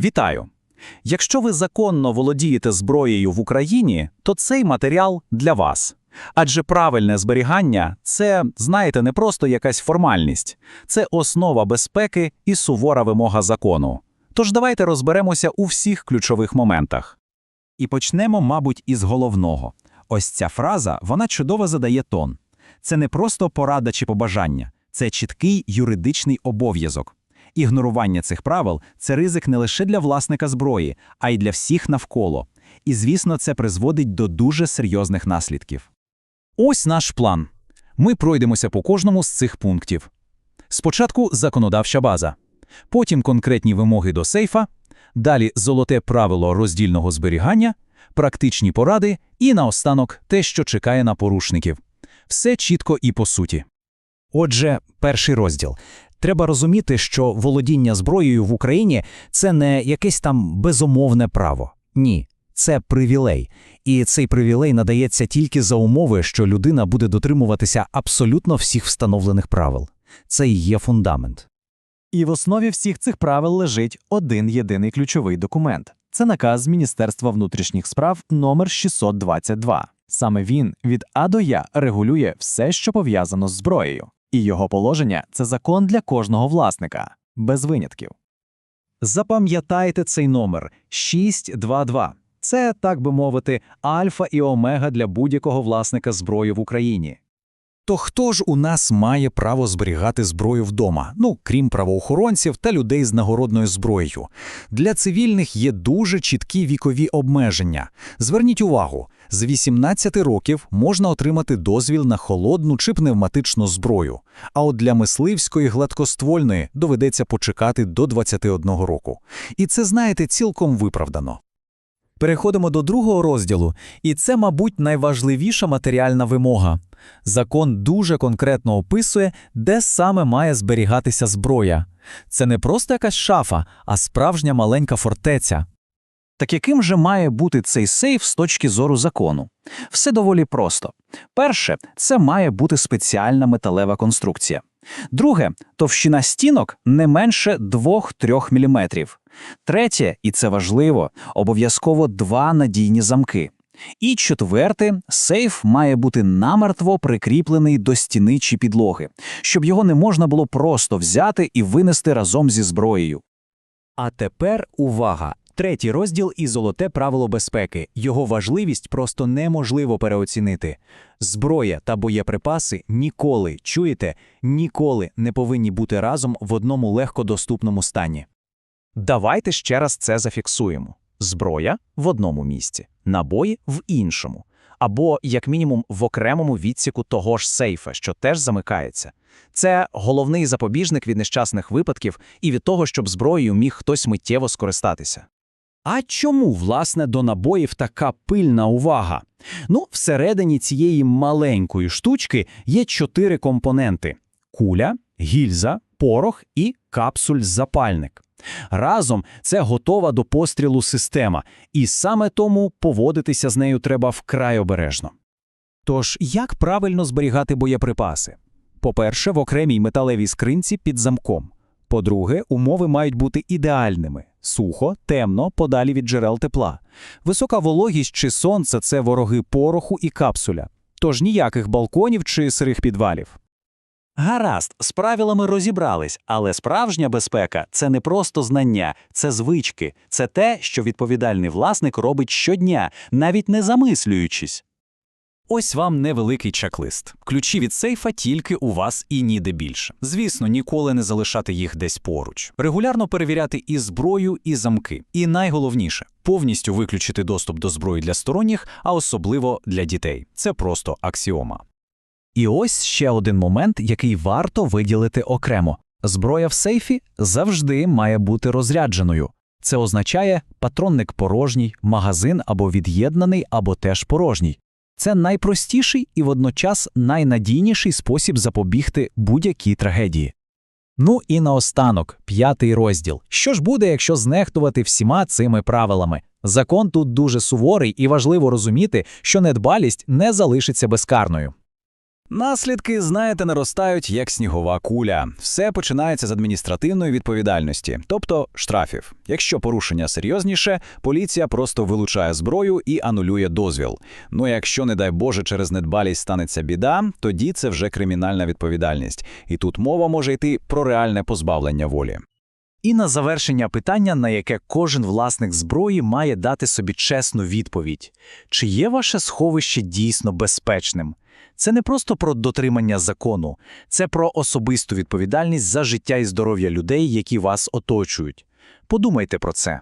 Вітаю! Якщо ви законно володієте зброєю в Україні, то цей матеріал для вас. Адже правильне зберігання це, знаєте, не просто якась формальність, це основа безпеки і сувора вимога закону. Тож давайте розберемося у всіх ключових моментах. І почнемо, мабуть, із головного. Ось ця фраза, вона чудово задає тон. Це не просто порада чи побажання, це чіткий юридичний обов'язок. Ігнорування цих правил це ризик не лише для власника зброї, а й для всіх навколо. І, звісно, це призводить до дуже серйозних наслідків. Ось наш план. Ми пройдемося по кожному з цих пунктів. Спочатку законодавча база, потім конкретні вимоги до сейфа, далі золоте правило роздільного зберігання, практичні поради і наостанок те, що чекає на порушників. Все чітко і по суті. Отже, перший розділ. Треба розуміти, що володіння зброєю в Україні це не якесь там безумовне право. Ні, це привілей. І цей привілей надається тільки за умови, що людина буде дотримуватися абсолютно всіх встановлених правил. Це і є фундамент. І в основі всіх цих правил лежить один єдиний ключовий документ. Це наказ Міністерства внутрішніх справ номер 622. Саме він від А до Я регулює все, що пов'язано з зброєю. І його положення це закон для кожного власника, без винятків. Запам'ятайте цей номер 622. Це, так би мовити, альфа і омега для будь-якого власника зброї в Україні. То хто ж у нас має право зберігати зброю вдома? Ну, крім правоохоронців та людей з нагородною зброєю. Для цивільних є дуже чіткі вікові обмеження. Зверніть увагу, з 18 років можна отримати дозвіл на холодну чи пневматичну зброю, а от для мисливської гладкоствольної доведеться почекати до 21 року. І це, знаєте, цілком виправдано. Переходимо до другого розділу, і це, мабуть, найважливіша матеріальна вимога. Закон дуже конкретно описує, де саме має зберігатися зброя. Це не просто якась шафа, а справжня маленька фортеця. Так яким же має бути цей сейф з точки зору закону? Все доволі просто. Перше, це має бути спеціальна металева конструкція. Друге, товщина стінок не менше 2-3 мм. Третє, і це важливо, обов'язково два надійні замки. І четверте, сейф має бути намертво прикріплений до стіни чи підлоги, щоб його не можна було просто взяти і винести разом зі зброєю. А тепер увага! Третій розділ і золоте правило безпеки. Його важливість просто неможливо переоцінити. Зброя та боєприпаси ніколи, чуєте, ніколи не повинні бути разом в одному легкодоступному стані. Давайте ще раз це зафіксуємо. Зброя в одному місці, набої в іншому. Або, як мінімум, в окремому відсіку того ж сейфа, що теж замикається. Це головний запобіжник від нещасних випадків і від того, щоб зброєю міг хтось миттєво скористатися. А чому, власне, до набоїв така пильна увага? Ну, всередині цієї маленької штучки є чотири компоненти: куля, гільза, порох і капсуль-запальник. Разом це готова до пострілу система, і саме тому поводитися з нею треба вкрай обережно. Тож, як правильно зберігати боєприпаси? По-перше, в окремій металевій скринці під замком. По-друге, умови мають бути ідеальними: сухо, темно, подалі від джерел тепла. Висока вологість чи сонце це вороги пороху і капсуля. Тож ніяких балконів чи сирих підвалів. Гаразд, з правилами розібрались, але справжня безпека це не просто знання, це звички, це те, що відповідальний власник робить щодня, навіть не замислюючись. Ось вам невеликий чек-лист. Ключі від сейфа тільки у вас і ніде більше. Звісно, ніколи не залишати їх десь поруч. Регулярно перевіряти і зброю, і замки. І найголовніше повністю виключити доступ до зброї для сторонніх, а особливо для дітей. Це просто аксіома. І ось ще один момент, який варто виділити окремо. Зброя в сейфі завжди має бути розрядженою. Це означає патронник порожній, магазин або від'єднаний, або теж порожній. Це найпростіший і водночас найнадійніший спосіб запобігти будь-якій трагедії. Ну і наостанок, п'ятий розділ. Що ж буде, якщо знехтувати всіма цими правилами? Закон тут дуже суворий і важливо розуміти, що недбалість не залишиться безкарною. Наслідки, знаєте, наростають як снігова куля. Все починається з адміністративної відповідальності, тобто штрафів. Якщо порушення серйозніше, поліція просто вилучає зброю і анулює дозвіл. Ну якщо, не дай Боже, через недбалість станеться біда, тоді це вже кримінальна відповідальність. І тут мова може йти про реальне позбавлення волі. І на завершення питання, на яке кожен власник зброї має дати собі чесну відповідь. Чи є ваше сховище дійсно безпечним? Це не просто про дотримання закону, це про особисту відповідальність за життя і здоров'я людей, які вас оточують. Подумайте про це.